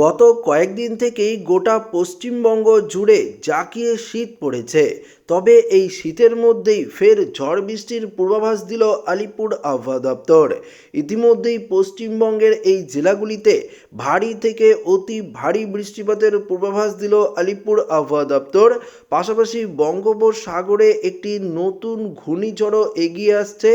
গত কয়েকদিন থেকেই গোটা পশ্চিমবঙ্গ জুড়ে জাঁকিয়ে শীত পড়েছে। তবে এই শীতের মধ্যেই ফের ঝড় বৃষ্টির পূর্বাভাস দিল আলিপুর আবহাওয়া দপ্তর। ইতিমধ্যেই পশ্চিমবঙ্গের এই জেলাগুলিতে ভারী থেকে অতি ভারী বৃষ্টিপাতের পূর্বাভাস দিল আলিপুর আবহাওয়া দপ্তর। পাশাপাশি বঙ্গোপসাগরে একটি নতুন ঘূর্ণিঝড়ও এগিয়ে আসছে,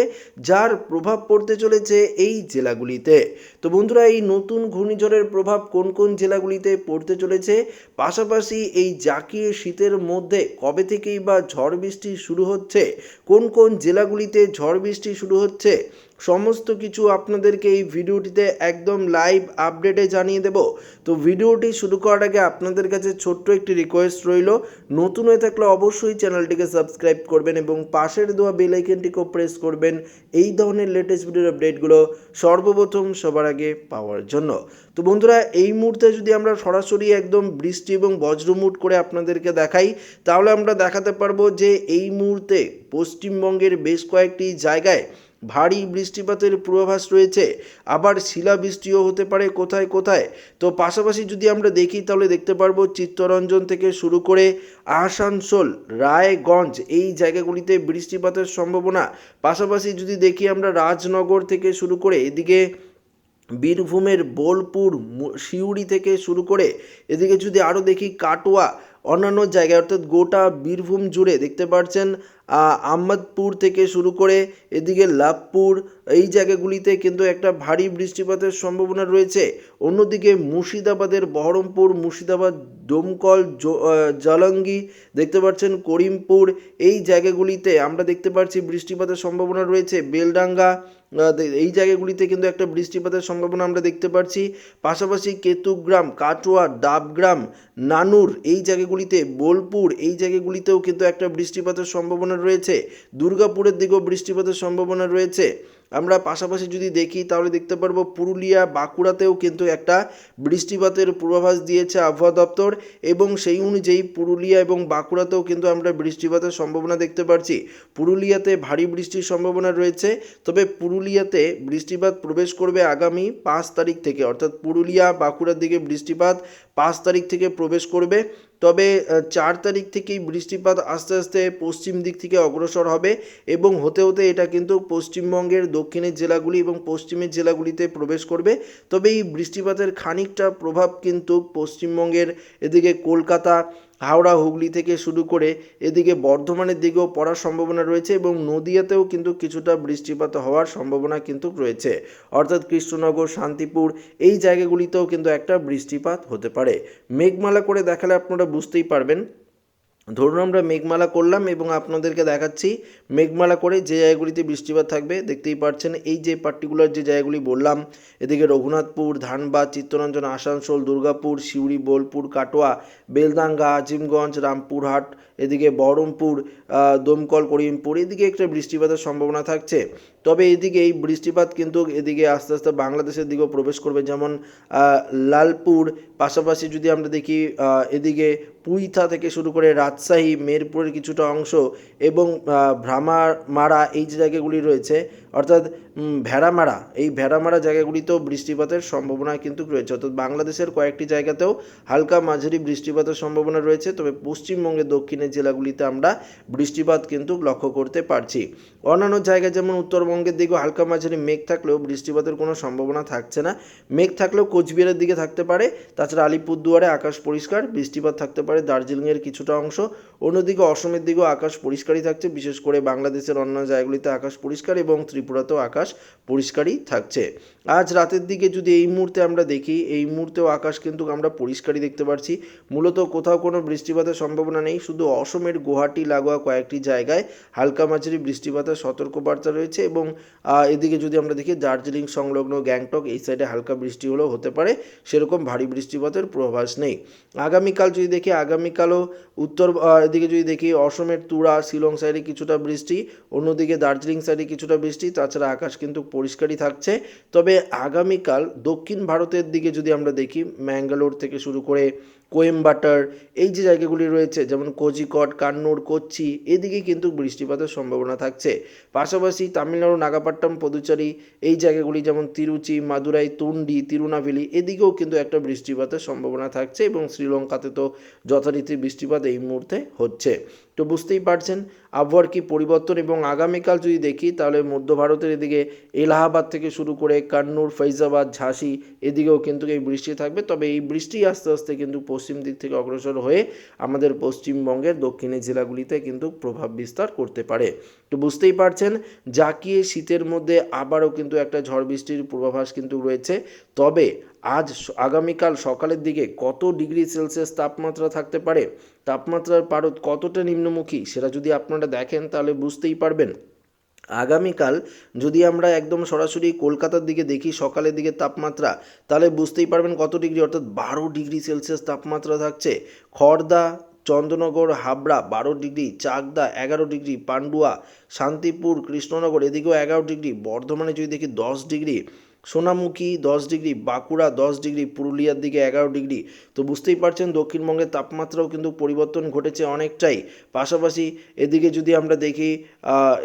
যার প্রভাব পড়তে চলেছে এই জেলাগুলিতে। তো বন্ধুরা, এই নতুন ঘূর্ণিঝড়ের প্রভাব কোন কোন জেলাগুলিতে পড়তে চলেছে? পাশাপাশি এই জাকিয়ে শীতের মধ্যে কবে থেকেই বা ঝড় বৃষ্টি শুরু হচ্ছে? কোন কোন জেলাগুলিতে ঝড় বৃষ্টি শুরু হচ্ছে? সমস্ত কিছু আপনাদেরকে এই ভিডিওটিতে একদম লাইভ আপডেটে জানিয়ে দেব। তো ভিডিওটি শুরু করার আগে আপনাদের কাছে ছোট্ট একটি রিকোয়েস্ট রইল। নতুন হয়ে থাকলে অবশ্যই চ্যানেলটিকে সাবস্ক্রাইব করবেন এবং পাশের দেওয়া বেল আইকনটিকেও প্রেস করবেন। এই ধরনের লেটেস্ট ভিডিওর আপডেটগুলো সর্বপ্রথম সবার আগে পাওয়ার জন্য। তো বন্ধুরা, এই মুহূর্তে যদি আমরা সরাসরি একদম বৃষ্টি এবং বজ্রমুট করে আপনাদেরকে দেখাই, তাহলে আমরা দেখাতে পারব যে এই মুহূর্তে পশ্চিমবঙ্গের বেশ কয়েকটি জায়গায় ভারী বৃষ্টিপাতের পূর্বাভাস রয়েছে। আবার শিলাবৃষ্টিও হতে পারে কোথায় কোথায়। তো পাশাপাশি যদি আমরা দেখি, তাহলে দেখতে পারব চিত্তরঞ্জন থেকে শুরু করে আসানসোল, রায়গঞ্জ এই জায়গাগুলিতে বৃষ্টিপাতের সম্ভাবনা। পাশাপাশি যদি দেখি আমরা রাজনগর থেকে শুরু করে এদিকে বীরভূমের বোলপুর সিউড়ি থেকে শুরু করে এদিকে যদি আরও দেখি কাটোয়া অন্যান্য জায়গায় অর্থাৎ গোটা বীরভূম জুড়ে দেখতে পাচ্ছেন আহ, আহমদপুর থেকে শুরু করে এদিকে লাভপুর এই জায়গাগুলিতে কিন্তু একটা ভারী বৃষ্টিপাতের সম্ভাবনা রয়েছে। অন্যদিকে মুর্শিদাবাদের বহরমপুর মুর্শিদাবাদ ডোমকল জ- আহ, দেখতে পাচ্ছেন করিমপুর এই জায়গাগুলিতে আমরা দেখতে পাচ্ছি বৃষ্টিপাতের সম্ভাবনা রয়েছে। বেলডাঙ্গা এই জায়গাগুলিতে কিন্তু একটা বৃষ্টিপাতের সম্ভাবনা আমরা দেখতে পাচ্ছি পাশাপাশি কেতুগ্রাম, কাটোয়া, ডাবগ্রাম, নানুর এই জায়গাগুলিতে, বোলপুর এই জায়গাগুলিতেও কিন্তু একটা বৃষ্টিপাতের সম্ভাবনা রয়েছে। দুর্গাপুরের দিকেও বৃষ্টিপাতের সম্ভাবনা রয়েছে। আমরা পাশাপাশি যদি দেখি, তাহলে দেখতে পারব পুরুলিয়া বাঁকুড়াতেও কিন্তু একটা বৃষ্টিপাতের পূর্বাভাস দিয়েছে আবহাওয়া দপ্তর এবং সেই অনুযায়ী পুরুলিয়া এবং বাঁকুড়াতেও কিন্তু আমরা বৃষ্টিপাতের সম্ভাবনা দেখতে পাচ্ছি পুরুলিয়াতে ভারী বৃষ্টির সম্ভাবনা রয়েছে, তবে পুরুলিয়াতে বৃষ্টিপাত প্রবেশ করবে আগামী পাঁচ তারিখ থেকে, অর্থাৎ পুরুলিয়া বাঁকুড়ার দিকে বৃষ্টিপাত পাঁচ তারিখ থেকে প্রবেশ করবে। তবে চার তারিখ থেকেই বৃষ্টিপাত আস্তে আস্তে পশ্চিম দিক থেকে অগ্রসর হবে এবং হতে হতে এটা কিন্তু পশ্চিমবঙ্গের দক্ষিণের জেলাগুলি এবং পশ্চিমের জেলাগুলিতে প্রবেশ করবে। তবে এই বৃষ্টিপাতের খানিকটা প্রভাব কিন্তু পশ্চিমবঙ্গের এদিকে কলকাতা হাওড়া, হুগলি থেকে শুরু করে এদিকে বর্ধমানের দিকেও পড়ার সম্ভাবনা রয়েছে এবং নদিয়াতেও কিন্তু কিছুটা বৃষ্টিপাত হওয়ার সম্ভাবনা কিন্তু রয়েছে। অর্থাৎ কৃষ্ণনগর, শান্তিপুর এই জায়গাগুলিতেও কিন্তু একটা বৃষ্টিপাত হতে পারে। মেঘমালা করে দেখালে আপনারা বুঝতেই পারবেন ধরুন আমরা মেঘমালা করলাম এবং আপনাদেরকে দেখাচ্ছি, মেঘমালা করে যে জায়গাগুলিতে বৃষ্টিপাত থাকবে, দেখতেই পাচ্ছেন এই যে পার্টিকুলার যে জায়গাগুলি বললাম, এদিকে রঘুনাথপুর, ধানবাদ, চিত্তরঞ্জন, আসানসোল, দুর্গাপুর, সিউড়ি, বোলপুর, কাটোয়া, বেলদাঙ্গা, আজিমগঞ্জ, রামপুরহাট, এদিকে বহরমপুর দমকল, করিমপুর, এদিকে একটা বৃষ্টিপাতের সম্ভাবনা থাকছে। তবে এদিকে এই বৃষ্টিপাত কিন্তু এদিকে আস্তে আস্তে বাংলাদেশের দিকেও প্রবেশ করবে, যেমন লালপুর। পাশাপাশি যদি আমরা দেখি এদিকে পুইথা থেকে শুরু করে রাজশাহী, মেরপুরের কিছুটা অংশ এবং ভ্রামার মারা এই জায়গাগুলি রয়েছে অর্থাৎ ভেড়ামারা, এই ভেড়ামারা জায়গাগুলিতেও বৃষ্টিপাতের সম্ভাবনা কিন্তু রয়েছে। অর্থাৎ বাংলাদেশের কয়েকটি জায়গাতেও হালকা মাঝারি বৃষ্টিপাতের সম্ভাবনা রয়েছে। তবে পশ্চিমবঙ্গের দক্ষিণের জেলাগুলিতে আমরা বৃষ্টিপাত কিন্তু লক্ষ্য করতে পারছি। অন্যান্য জায়গায় যেমন উত্তরবঙ্গের দিকেও হালকা মাঝারি মেঘ থাকলেও বৃষ্টিপাতের কোনো সম্ভাবনা থাকছে না। মেঘ থাকলেও কোচবিহারের দিকে থাকতে পারে। তাছাড়া আলিপুরদুয়ারে আকাশ পরিষ্কার, বৃষ্টিপাত থাকতে পারে দার্জিলিংয়ের কিছুটা অংশ। অন্যদিকে অসমের দিকেও আকাশ পরিষ্কারই থাকছে। বিশেষ করে বাংলাদেশের অন্য জায়গাগুলিতে আকাশ পরিষ্কার এবং ত্রিপুরাতেও আকাশ পরিষ্কারই থাকছে। আজ রাতের দিকে যদি এই মুহূর্তে আমরা দেখি, এই মুহূর্তেও আকাশ কিন্তু আমরা পরিষ্কারই দেখতে পাচ্ছি মূলত কোথাও কোনো বৃষ্টিপাতের সম্ভাবনা নেই, শুধু অসমের গুয়াহাটি, লাগোয়া কয়েকটি জায়গায় হালকা মাঝারি বৃষ্টিপাতের সতর্কবার্তা রয়েছে এবং এদিকে যদি আমরা দেখি, দার্জিলিং সংলগ্ন গ্যাংটক এই সাইডে হালকা বৃষ্টি হলেও হতে পারে, সেরকম ভারী বৃষ্টিপাতের প্রভাস নেই। আগামীকাল যদি দেখি, আগামীকালও উত্তর এদিকে যদি দেখি, অসমের তুরা, শিলং সাইডে কিছুটা বৃষ্টি, অন্যদিকে দার্জিলিং সাইডে কিছুটা বৃষ্টি তাছাড়া আকাশ কিন্তু পরিষ্কারই থাকছে। তবে আগামীকাল দক্ষিণ ভারতের দিকে যদি আমরা দেখি, ম্যাঙ্গালোর থেকে শুরু করে কোয়েম্বাটার এই যে জায়গাগুলি রয়েছে, যেমন কোজিকট, কান্নুর, কোচ্চি, এদিকে কিন্তু বৃষ্টিপাতের সম্ভাবনা থাকছে। পাশাপাশি তামিলনাড়ু নাগাপাট্টাম পদুচারি, এই জায়গাগুলি যেমন তিরুচি, মাদুরাই, তুন্ডি, তিরুনাভেলি, এদিকেও কিন্তু একটা বৃষ্টিপাতের সম্ভাবনা থাকছে এবং শ্রীলঙ্কাতে তো যথারীতি বৃষ্টিপাত এই মুহূর্তে হচ্ছে। তো বুঝতেই পারছেন আবহাওয়ার কি পরিবর্তন এবং আগামীকাল যদি দেখি, তাহলে মধ্য ভারতের এদিকে এলাহাবাদ থেকে শুরু করে কান্নুর, ফৈজাবাদ, ঝাঁসি, এদিকেও কিন্তু এই বৃষ্টি থাকবে। তবে এই বৃষ্টি আস্তে আস্তে কিন্তু পশ্চিম দিক থেকে অগ্রসর হয়ে আমাদের পশ্চিমবঙ্গের দক্ষিণের জেলাগুলিতে কিন্তু প্রভাব বিস্তার করতে পারে। তো বুঝতেই পারছেন, জাকিয়ে শীতের মধ্যে আবারও কিন্তু একটা ঝড় বৃষ্টির পূর্বাভাস কিন্তু রয়েছে। তবে আজ আগামীকাল সকালের দিকে কত ডিগ্রি সেলসিয়াস তাপমাত্রা থাকতে পারে? তাপমাত্রার পারদ কতটা নিম্নমুখী সেটা যদি আপনারা দেখেন তাহলে বুঝতেই পারবেন। আগামীকাল যদি আমরা একদম সরাসরি কলকাতার দিকে দেখি সকালের দিকে তাপমাত্রা, তাহলে বুঝতেই পারবেন কত ডিগ্রি, অর্থাৎ বারো ডিগ্রি সেলসিয়াস তাপমাত্রা থাকছে। খড়দা চন্দ্রনগর, হাবড়া, বারো ডিগ্রি, চাকদা, এগারো ডিগ্রি, পান্ডুয়া, শান্তিপুর, কৃষ্ণনগর, এদিকেও এগারো ডিগ্রি, বর্ধমানে যদি দেখি দশ ডিগ্রি সোনামুখী দশ ডিগ্রি, বাঁকুড়া দশ ডিগ্রি, পুরুলিয়ার দিকে এগারো ডিগ্রি। তো বুঝতেই পারছেন দক্ষিণবঙ্গের তাপমাত্রাও কিন্তু পরিবর্তন ঘটেছে অনেকটাই। পাশাপাশি এদিকে যদি আমরা দেখি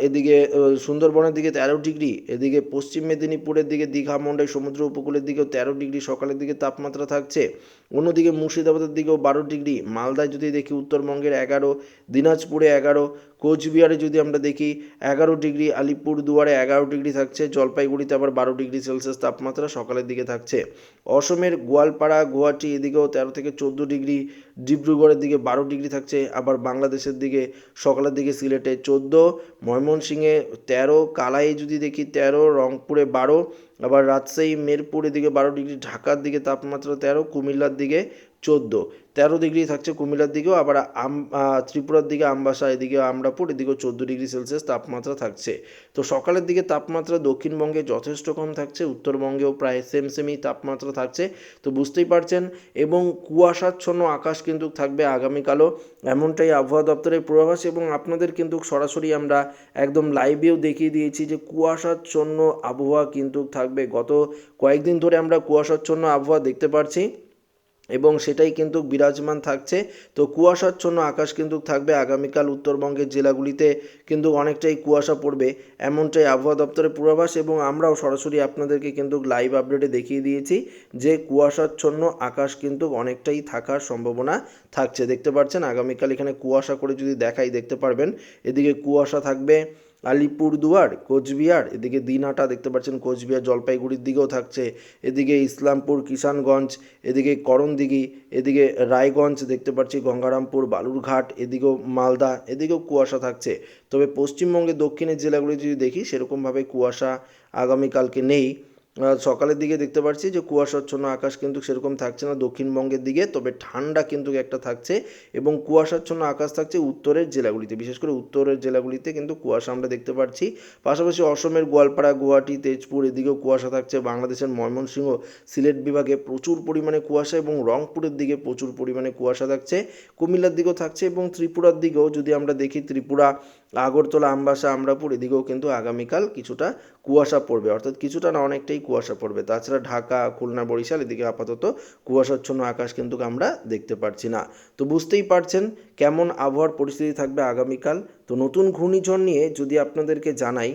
এদিকে সুন্দরবনের দিকে তেরো ডিগ্রি, এদিকে পশ্চিম মেদিনীপুরের দিকে দীঘা মন্ডল সমুদ্র উপকূলের দিকেও তেরো ডিগ্রি, সকালের দিকে তাপমাত্রা থাকছে। অন্যদিকে মুর্শিদাবাদের দিকেও বারো ডিগ্রি, মালদায় যদি দেখি উত্তরবঙ্গের এগারো, দিনাজপুরে এগারো কোচবিহারে যদি আমরা দেখি, এগারো ডিগ্রি আলিপুর দুয়ারে এগারো ডিগ্রি থাকছে, জলপাইগুড়িতে আবার বারো ডিগ্রি সেলসিয়াস তাপমাত্রা সকালের দিকে থাকছে। অসমের গোয়ালপাড়া, গুয়াহাটি এদিকেও তেরো থেকে চোদ্দ ডিগ্রি, ডিব্রুগড়ের দিকে বারো ডিগ্রি থাকছে, আবার বাংলাদেশের দিকে সকালের দিকে সিলেটে চোদ্দ, ময়মনসিংহে তেরো কালাইয়ে যদি দেখি তেরো, রংপুরে বারো, আবার রাজশাহী, মেরপুর এদিকে বারো ডিগ্রি, ঢাকার দিকে তাপমাত্রা তেরো, কুমিল্লার দিকে চোদ্দ। তেরো ডিগ্রি থাকছে কুমিল্লার দিকেও, আবার আম ত্রিপুরার দিকে আমবাসা, এদিকে আমরাপুর, এদিকেও চোদ্দ ডিগ্রি সেলসিয়াস তাপমাত্রা থাকছে। তো সকালের দিকে তাপমাত্রা দক্ষিণবঙ্গে যথেষ্ট কম থাকছে, উত্তরবঙ্গেও প্রায় সেম সেমই তাপমাত্রা থাকছে। তো বুঝতেই পারছেন, এবং কুয়াশাচ্ছন্ন আকাশ কিন্তু থাকবে আগামীকালও। এমনটাই আবহাওয়া দপ্তরের পূর্বাভাস, এবং আপনাদের কিন্তু সরাসরি আমরা একদম লাইভেও দেখিয়ে দিয়েছি যে কুয়াশাচ্ছন্ন আবহাওয়া কিন্তু থাকবে। গত কয়েকদিন ধরে আমরা কুয়াশাচ্ছন্ন আবহাওয়া দেখতে পাচ্ছি এবং সেটাই কিন্তু বিরাজমান থাকছে। তো কুয়াশাচ্ছন্ন আকাশ কিন্তু থাকবে আগামীকাল উত্তরবঙ্গের জেলাগুলিতে কিন্তু অনেকটাই কুয়াশা পড়বে। এমনটাই আবহাওয়া দপ্তরের পূর্বাভাস এবং আমরাও সরাসরি আপনাদেরকে কিন্তু লাইভ আপডেটে দেখিয়ে দিয়েছি যে কুয়াশাচ্ছন্ন আকাশ কিন্তু অনেকটাই থাকার সম্ভাবনা থাকছে। দেখতে পাচ্ছেন, আগামীকাল এখানে কুয়াশা করে যদি দেখাই, দেখতে পারবেন। এদিকে কুয়াশা থাকবে আলিপুরদুয়ার কোচবিহার, এদিকে দিনহাটা দেখতে পাচ্ছেন, কোচবিহার জলপাইগুড়ির দিকেও থাকছে, এদিকে ইসলামপুর, কিষানগঞ্জ, এদিকে করণদিঘি, এদিকে রায়গঞ্জ দেখতে পাচ্ছি, গঙ্গারামপুর, বালুরঘাট, এদিকেও মালদা, এদিকেও কুয়াশা থাকছে। তবে পশ্চিমবঙ্গের দক্ষিণের জেলাগুলি যদি দেখি, সেরকমভাবে কুয়াশা আগামীকালকে নেই। সকালের দিকে দেখতে পাচ্ছি যে কুয়াশাচ্ছন্ন আকাশ কিন্তু সেরকম থাকছে না দক্ষিণবঙ্গের দিকে, তবে ঠান্ডা কিন্তু একটা থাকছে এবং কুয়াশাচ্ছন্ন আকাশ থাকছে উত্তরের জেলাগুলিতে, বিশেষ করে উত্তরের জেলাগুলিতে কিন্তু কুয়াশা আমরা দেখতে পাচ্ছি পাশাপাশি অসমের গোয়ালপাড়া, গুয়াহাটি, তেজপুর, এদিকেও কুয়াশা থাকছে, বাংলাদেশের ময়মনসিংহ, সিলেট বিভাগে প্রচুর পরিমাণে কুয়াশা এবং রংপুরের দিকে প্রচুর পরিমাণে কুয়াশা থাকছে। কুমিল্লার দিকেও থাকছে এবং ত্রিপুরার দিকেও যদি আমরা দেখি, ত্রিপুরা, আগরতলা, আমবাসা, আমরাপুর, এদিকেও কিন্তু আগামীকাল কিছুটা কুয়াশা পড়বে। অর্থাৎ কিছুটা না অনেকটাই কুয়াশা পড়বে। তাছাড়া ঢাকা, খুলনা, বরিশাল এদিকে আপাতত কুয়াশাচ্ছন্ন আকাশ কিন্তু আমরা দেখতে পারছি না। তো বুঝতেই পারছেন কেমন আবহাওয়ার পরিস্থিতি থাকবে আগামীকাল। তো নতুন ঘূর্ণিঝড় নিয়ে যদি আপনাদেরকে জানাই,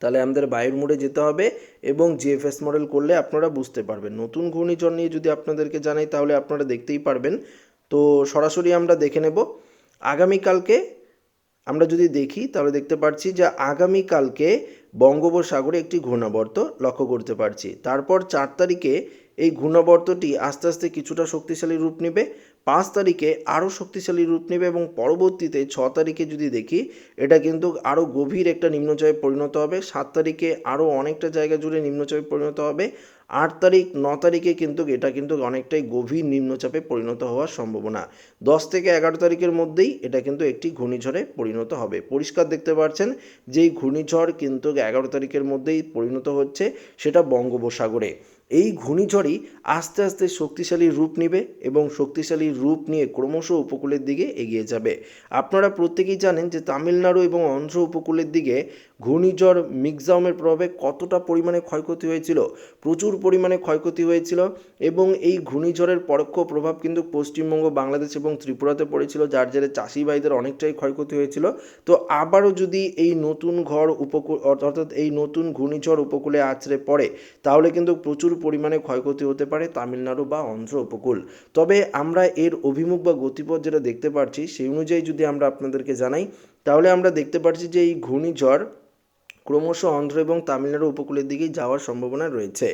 তাহলে আমাদের বায়ুর মোড়ে যেতে হবে এবং জিএফএস মডেল করলে আপনারা বুঝতে পারবেন। নতুন ঘূর্ণিঝড় নিয়ে যদি আপনাদেরকে জানাই, তাহলে আপনারা দেখতেই পারবেন। তো সরাসরি আমরা দেখে নেব। আগামীকালকে আমরা যদি দেখি, তাহলে দেখতে পাচ্ছি যে আগামীকালকে বঙ্গোপসাগরে একটি ঘূর্ণাবর্ত লক্ষ্য করতে পারছি। তারপর চার তারিখে এই ঘূর্ণাবর্তটি আস্তে আস্তে কিছুটা শক্তিশালী রূপ নেবে, পাঁচ তারিখে আরও শক্তিশালী রূপ নেবে এবং পরবর্তীতে ছ তারিখে যদি দেখি, এটা কিন্তু আরও গভীর একটা নিম্নচাপে পরিণত হবে। সাত তারিখে আরও অনেকটা জায়গা জুড়ে নিম্নচাপে পরিণত হবে। আট তারিখ, ন তারিখে কিন্তু এটা কিন্তু অনেকটাই গভীর নিম্নচাপে পরিণত হওয়ার সম্ভাবনা। দশ থেকে এগারো তারিখের মধ্যেই এটা কিন্তু একটি ঘূর্ণিঝড়ে পরিণত হবে। পরিষ্কার দেখতে পাচ্ছেন যেই ঘূর্ণিঝড় কিন্তু এগারো তারিখের মধ্যেই পরিণত হচ্ছে, সেটা বঙ্গোপসাগরে। এই ঘূর্ণিঝড়ই আস্তে আস্তে শক্তিশালী রূপ নেবে এবং শক্তিশালী রূপ নিয়ে ক্রমশ উপকূলের দিকে এগিয়ে যাবে। আপনারা প্রত্যেকেই জানেন যে তামিলনাড়ু এবং অন্ধ্র উপকূলের দিকে ঘূর্ণিঝড় মিগজামের প্রভাবে কতটা পরিমাণে ক্ষয়ক্ষতি হয়েছিল, প্রচুর পরিমাণে ক্ষয়ক্ষতি হয়েছিল এবং এই ঘূর্ণিঝড়ের পরোক্ষ প্রভাব কিন্তু পশ্চিমবঙ্গ, বাংলাদেশ এবং ত্রিপুরাতে পড়েছিল, যার জেরে চাষি ভাইদের অনেকটাই ক্ষয়ক্ষতি হয়েছিল। তো আবারও যদি এই নতুন ঘর উপকূল অর্থাৎ এই নতুন ঘূর্ণিঝড় উপকূলে আছড়ে পড়ে, তাহলে কিন্তু প্রচুর পরিমাণে ক্ষয়ক্ষতি হতে পারে তামিলনাড়ু বা অন্ধ্র উপকূল। তবে আমরা এর অভিমুখ বা গতিপথ যেটা দেখতে পাচ্ছি সেই অনুযায়ী যদি আমরা আপনাদেরকে জানাই, তাহলে আমরা দেখতে পাচ্ছি যে এই ঘূর্ণিঝড় ক্রমশ অন্ধ্র এবং তামিলনাড়ু উপকূলের দিকেই যাওয়ার সম্ভাবনা রয়েছে।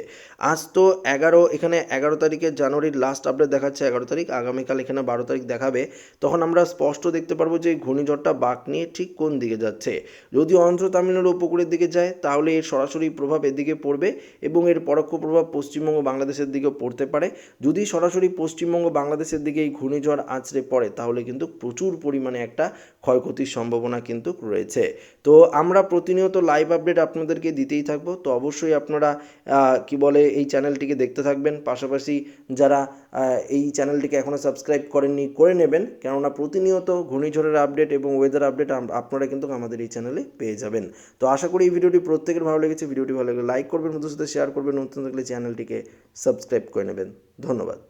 আজ তো এগারো, এখানে এগারো তারিখে জানুয়ারির লাস্ট আপডেট দেখাচ্ছে এগারো তারিখ। আগামীকাল এখানে বারো তারিখ দেখাবে। তখন আমরা স্পষ্ট দেখতে পারব যে ঘূর্ণিঝড়টা বাঁক নিয়ে ঠিক কোন দিকে যাচ্ছে। যদি অন্ধ্র, তামিলনাড়ু উপকূলের দিকে যায়, তাহলে এর সরাসরি প্রভাব এদিকে পড়বে এবং এর পরোক্ষ প্রভাব পশ্চিমবঙ্গ বাংলাদেশের দিকেও পড়তে পারে। যদি সরাসরি পশ্চিমবঙ্গ বাংলাদেশের দিকে এই ঘূর্ণিঝড় আছড়ে পড়ে, তাহলে কিন্তু প্রচুর পরিমাণে একটা ক্ষয়ক্ষতির সম্ভাবনা কিন্তু রয়েছে। তো আমরা প্রতিনিয়ত লাইভ আপডেট আপনাদেরকে দিতেই থাকব। তো অবশ্যই আপনারা কি বলে, এই চ্যানেলটিকে দেখতে থাকবেন। পাশাপাশি যারা এই চ্যানেলটিকে এখনও সাবস্ক্রাইব করেননি, করে নেবেন। কেননা প্রতিনিয়ত ঘূর্ণিঝড়ের আপডেট এবং ওয়েদার আপডেট আপনারা কিন্তু আমাদের এই চ্যানেলে পেয়ে যাবেন। তো আশা করি এই ভিডিওটি প্রত্যেকের ভালো লেগেছে। ভিডিওটি ভালো লাগলে লাইক করবেন, বন্ধুদের সাথে শেয়ার করবেন, নতুন থাকলে চ্যানেলটিকে সাবস্ক্রাইব করে নেবেন। ধন্যবাদ।